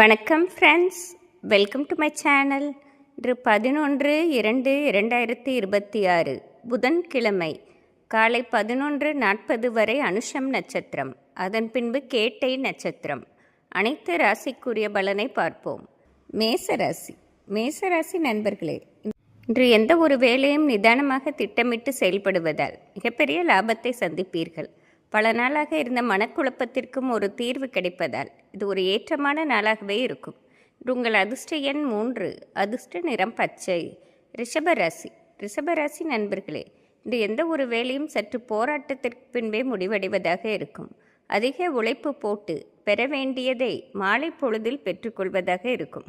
வணக்கம் friends welcome to my channel இன்று பதினொன்று இரண்டு இரண்டாயிரத்தி இருபத்தி ஆறு புதன்கிழமை. காலை பதினொன்று நாற்பது வரை அனுஷம் நட்சத்திரம். அதன் பின்பு கேட்டை நட்சத்திரம். அனைத்து ராசிக்குரிய பலனை பார்ப்போம். மேசராசி மேசராசி நண்பர்களே இன்று எந்த ஒரு வேலையும் நிதானமாக திட்டமிட்டு செயல்படுவதால் மிகப்பெரிய லாபத்தை சந்திப்பீர்கள். பல நாளாக இருந்த மனக்குழப்பத்திற்கும் ஒரு தீர்வு கிடைப்பதால் இது ஒரு ஏற்றமான நாளாகவே இருக்கும். உங்கள் அதிர்ஷ்ட எண் மூன்று அதிர்ஷ்ட நிறம் பச்சை. ரிஷபராசி ரிஷபராசி நண்பர்களே இன்று எந்த ஒரு வேலையும் சற்று போராட்டத்திற்கு பின்பே முடிவடைவதாக இருக்கும். அதிக உழைப்பு போட்டு பெற வேண்டியதை மாலை பொழுதில் பெற்றுக்கொள்வதாக இருக்கும்.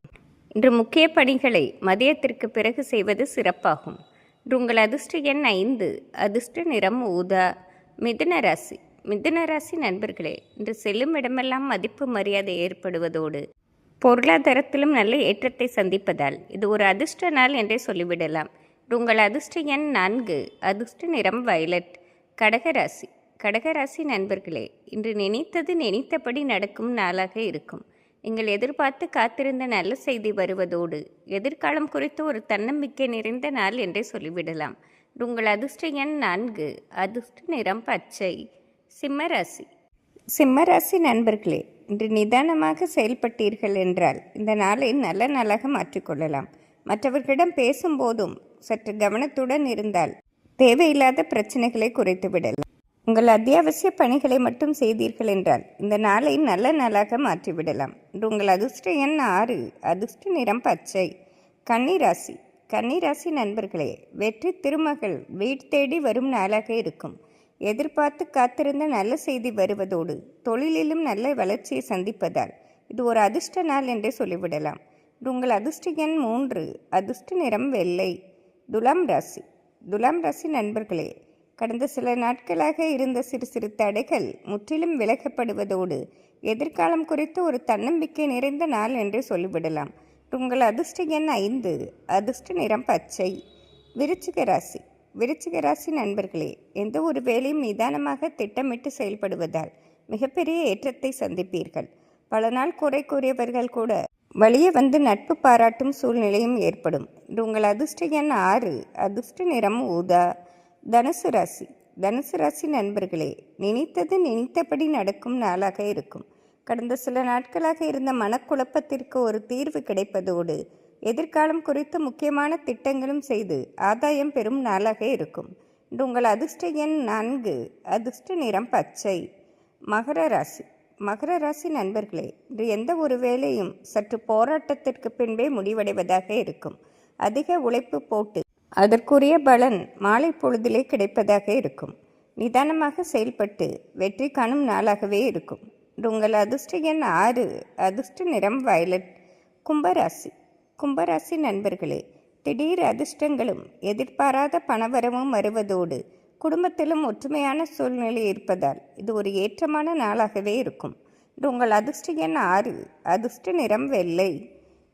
இன்று முக்கிய பணிகளை மதியத்திற்கு பிறகு செய்வது சிறப்பாகும். இன்று உங்கள் அதிர்ஷ்ட எண் ஐந்து அதிர்ஷ்ட நிறம் ஊதா. மிதுன ராசி. மிதுனராசி நண்பர்களே இன்று செல்லும் இடமெல்லாம் மதிப்பு மரியாதை ஏற்படுவதோடு பொருளாதாரத்திலும் நல்ல ஏற்றத்தை சந்திப்பதால் இது ஒரு அதிர்ஷ்ட நாள் என்றே சொல்லிவிடலாம். உங்கள் அதிர்ஷ்ட எண் நான்கு அதிர்ஷ்ட நிறம் வயலட். கடகராசி கடகராசி நண்பர்களே இன்று நினைத்தது நினைத்தபடி நடக்கும் நாளாக இருக்கும். நீங்கள் எதிர்பார்த்து காத்திருந்த நல்ல செய்தி வருவதோடு எதிர்காலம் குறித்து ஒரு தன்னம்பிக்கை நிறைந்த நாள் என்றே சொல்லிவிடலாம். உங்கள் அதிர்ஷ்ட எண் நான்கு அதிர்ஷ்ட நிறம் பச்சை. சிம்மராசி. சிம்மராசி நண்பர்களே இன்று நிதானமாக செயல்பட்டீர்கள் என்றால் இந்த நாளை நல்ல நாளாக மாற்றிக்கொள்ளலாம் மற்றவர்களிடம் பேசும்போதும் சற்று கவனத்துடன் இருந்தால் தேவையில்லாத பிரச்சனைகளை குறைத்து விடலாம். உங்கள் அத்தியாவசிய பணிகளை மட்டும் செய்தீர்கள் என்றால் இந்த நாளை நல்ல நாளாக மாற்றிவிடலாம் இன்று உங்கள் அதிர்ஷ்ட எண் ஆறு அதிர்ஷ்ட நிறம் பச்சை. கன்னிராசி. கன்னிராசி நண்பர்களே வெற்றி திருமகள் வீடு தேடி வரும் நாளாக இருக்கும். எதிர்பார்த்து காத்திருந்த நல்ல செய்தி வருவதோடு தொழிலிலும் நல்ல வளர்ச்சியை சந்திப்பதால் இது ஒரு அதிர்ஷ்ட நாள் என்றே சொல்லிவிடலாம். இது உங்கள் அதிர்ஷ்ட எண் மூன்று அதிர்ஷ்ட நிறம் வெள்ளை. துலாம் ராசி. துலாம் ராசி நண்பர்களே கடந்த சில நாட்களாக இருந்த சிறு சிறு தடைகள் முற்றிலும் விலகப்படுவதோடு எதிர்காலம் குறித்து ஒரு தன்னம்பிக்கை நிறைந்த நாள் என்றே சொல்லிவிடலாம். உங்கள் அதிர்ஷ்ட எண் ஐந்து அதிர்ஷ்ட நிறம் பச்சை. விருச்சிக ராசி. விருச்சிக ராசி நண்பர்களே எந்த ஒரு வேலையும் நிதானமாக திட்டமிட்டு செயல்படுவதால் மிகப்பெரிய ஏற்றத்தை சந்திப்பீர்கள். பல நாள் குறை கூறியவர்கள் கூட வழியே வந்து நட்பு பாராட்டும் சூழ்நிலையும் ஏற்படும். இன்று உங்கள் அதிர்ஷ்ட எண் ஆறு. அதிர்ஷ்ட நிறம் ஊதா. தனுசு ராசி. தனுசு ராசி நண்பர்களே நினைத்தது நினைத்தபடி நடக்கும் நாளாக இருக்கும். கடந்த சில நாட்களாக இருந்த மனக்குழப்பத்திற்கு ஒரு தீர்வு கிடைப்பதோடு எதிர்காலம் குறித்து முக்கியமான திட்டங்களும் செய்து ஆதாயம் பெறும் நாளாக இருக்கும். இன்று உங்கள் அதிர்ஷ்ட எண் நான்கு. அதிர்ஷ்ட நிறம் பச்சை. மகர ராசி. மகர ராசி நண்பர்களே இன்று எந்த ஒரு வேலையும் சற்று போராட்டத்திற்கு பின்பே முடிவடைவதாக இருக்கும். அதிக உழைப்பு போட்டு அதற்குரிய பலன் மாலை பொழுதிலே கிடைப்பதாக இருக்கும். நிதானமாக செயல்பட்டு வெற்றி காணும் நாளாகவே இருக்கும். உங்கள் அதிர்ஷ்ட எண் ஆறு. அதிர்ஷ்ட நிறம் வயலட். கும்பராசி. கும்பராசி நண்பர்களே திடீர் அதிர்ஷ்டங்களும் எதிர்பாராத பணவரமும் வருவதோடு குடும்பத்திலும் ஒற்றுமையான சூழ்நிலை இருப்பதால் இது ஒரு ஏற்றமான நாளாகவே இருக்கும். உங்கள் அதிர்ஷ்ட எண் ஆறு அதிர்ஷ்ட நிறம் வெள்ளை.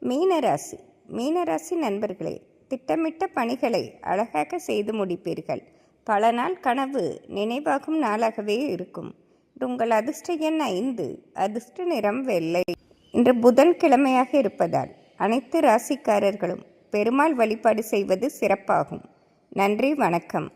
மீனராசி மீனராசி நண்பர்களே திட்டமிட்ட பணிகளை அழகாக செய்து முடிப்பீர்கள். பல நாள் கனவு நினைவாகும் நாளாகவே இருக்கும். உங்கள் அதிர்ஷ்ட எண் ஐந்து அதிர்ஷ்ட நிறம் வெள்ளை. இன்று புதன் கிழமையாக இருப்பதால் அனைத்து ராசிக்காரர்களும் பெருமாள் வழிபாடு செய்வது சிறப்பாகும். நன்றி வணக்கம்.